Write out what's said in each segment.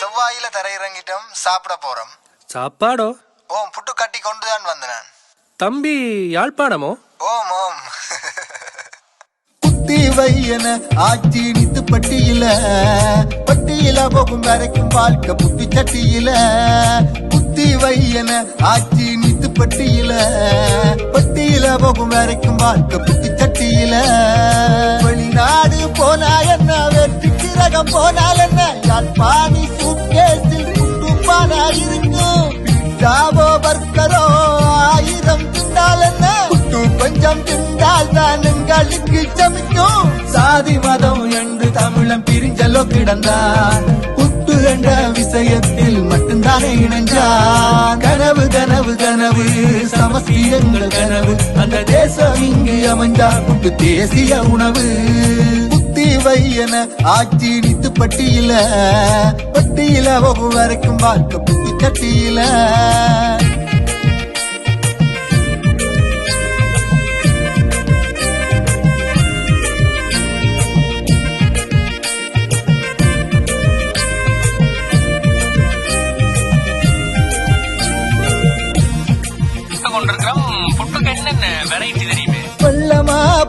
காலையில தரையிறங்கிட்டோம் சாப்பிட போறோம். சாப்பாடோ? ஓம் புட்டு கட்டி கொண்டு தான் வந்தேன். தம்பி யாழ்ப்பாணமோ? ஓம் ஓம். புத்தி வையன ஆட்சி நித்து பட்டியில பட்டியில போகும் வரைக்கும் வாழ்க்கை புத்தி சட்டியில. புத்தி வையன ஆட்சி நித்து பட்டியில பட்டியில போகும் வரைக்கும் வாழ்க்கை புத்தி சட்டியில. வெளிநாடு போனா என்ன வெற்றி கிரகம் போனால் என்ன யாழ்ப்பாணி மதம் என்று தமிழம் பிரிஞ்சலோ கிடந்தார். புட்டு என்ற விஷயத்தில் மட்டும்தானே இணைஞ்சார். கனவு கனவு கனவு சமஸ்தியங்கள் கனவு. அந்த தேசம் இங்கு அமைஞ்சா புட்டு தேசிய உணவு. புத்தி வையன ஆட்சி நித்து பட்டியில. பட்டியில வரைக்கும் வாழ்க்கை புத்தி கட்டியில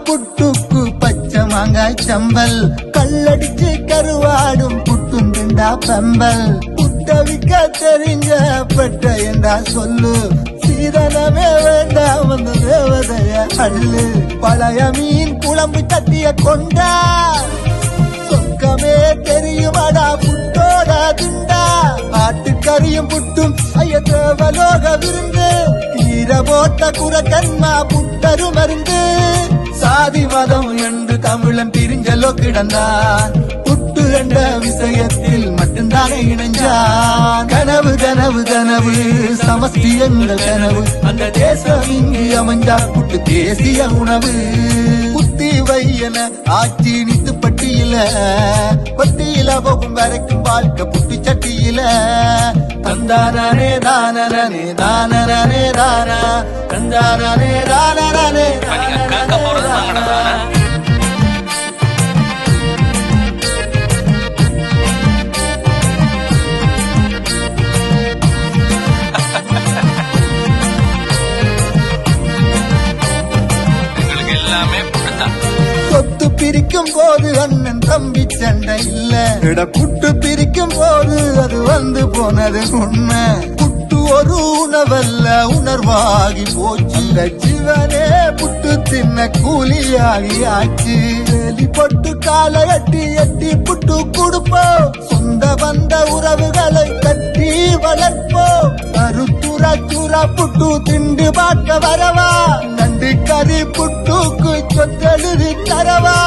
புட்டுக்கு பச்சை மாங்காய் சம்பல். கல்லடிச்சு கருவாடும் புட்டும் திண்டா பம்பல். புத்தவிக்க தெரிஞ்ச பெட்ட என்றா சொல்லு. சீதனமே வேண்டாம் வந்து தேவதைய அள்ளு. பழைய மீன் குழம்பு தட்டிய கொண்டா. சொக்கமே தெரியுமாடா புட்டோட திண்டா ஆட்டுக்கறியும் புட்டும் ஐய தேவலோக விருந்து. கீரை போட்ட குரக்கன்மா புட்டரு மருந்து சாதி மதம் என்று தமிழன் பிரிஞ்சலோ கிடந்தான். புட்டு என்ற விஷயத்தில் மட்டும்தானே இணைஞ்சான். கனவு கனவு கனவு சமஸ்தி எங்கள் கனவு. அந்த தேசம் இங்கு அமைஞ்சா புட்டு தேசிய உணவு. புத்தி வையன ஆட்சி நித்து பட்டியில போகும் வரைக்கும் வாழ்க்கை புட்டி சட்டியில. தந்தானே தானே தானே தானா. தந்தானே தானே தானே பிரிக்கும் போது அண்ணன் தம்பி சண்டை இல்ல. இட புட்டு பிரிக்கும் போது அது வந்து போனது உண்மை. புட்டு ஒரு உணவல்ல உணர்வாகி போச்சு. ஜீவனே புட்டு தின்ன கூலியாகி ஆச்சு. வேலி பொட்டு காலை எட்டி எட்டி புட்டு கொடுப்போம் சொந்த வந்த உறவுகளை கட்டி வளர்ப்போம் கருத்துரா சூரா புட்டு திண்டு பார்க்க வரவா. நண்டு கறி புட்டுக்கு சொத்தெழுதி தரவா.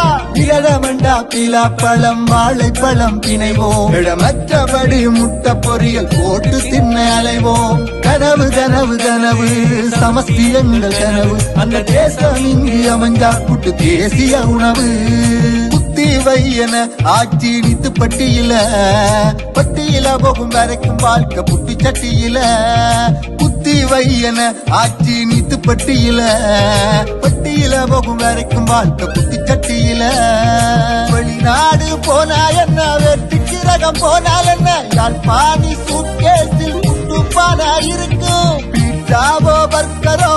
விரதமண்டா பிலா பழம் வாழைப்பழம் பிணைவோம். இடமற்றபடி முட்டை பொரியல் போட்டு தின்ன அலைவோம். கனவு கனவு கனவு சமஸ்தி எங்கள் கனவு. அந்த தேசம் இங்கு அமைஞ்சா புட்டு தேசிய உணவு. புத்தி வையன ஆட்சி நித்து பட்டியில. பட்டியில போகும் வரைக்கும் வாழ்க்கை புட்டி சட்டியில. புத்தி வையன ஆட்சி நித்து பட்டியில. பட்டியில போகும் வரைக்கும் வாழ்க்கை புட்டி சட்டியில வெளிநாடு போனா என்ன வெற்றி ரகம் போனால் என்ன யார் பாதி சூட்கேஸில் குட்டுப்பானா இருக்கும்? பீட்டாவோ பர்கரோ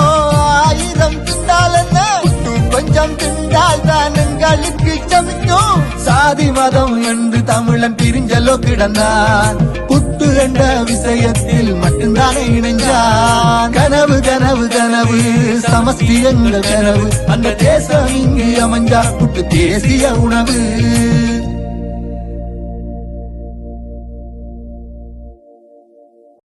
ஆயிரம் திண்டால் என்ன புட்டு கொஞ்சம் திண்டால் தான் எங்களுக்கு சமிக்கும் சாதி மதம் என்று தமிழன் பிரிஞ்சலோ கிடந்தான். புட்டு என்ற விஷயத்தில் மட்டும்தானே இணைஞ்சான் கனவு கனவு கனவு சமஸ்தி எங்கள் கனவு. அந்த தேசம் இங்க அமைஞ்சா புட்டு தேசிய உணவு.